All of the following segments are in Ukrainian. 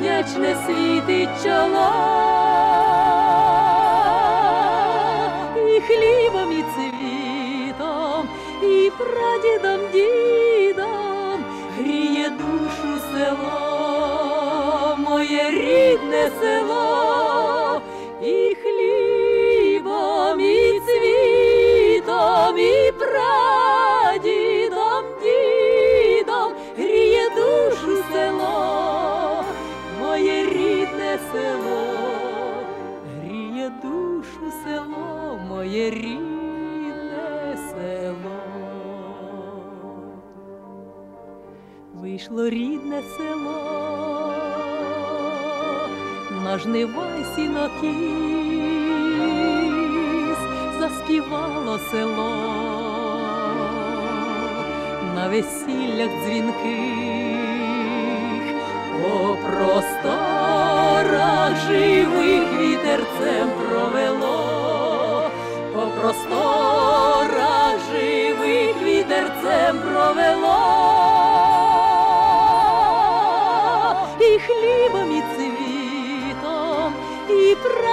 сонячне світить чола, і хлібом, і цвітом, і прадідом, дідом гріє душу село, моє рідне село, і Вийшло рідне село, на жнива сінокіс, заспівало село, на весіллях дзвінких, по просторах живих вітерцем провело, по просторах живих вітерцем провело,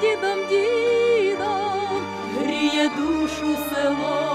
дідом, дідом гріє душу село.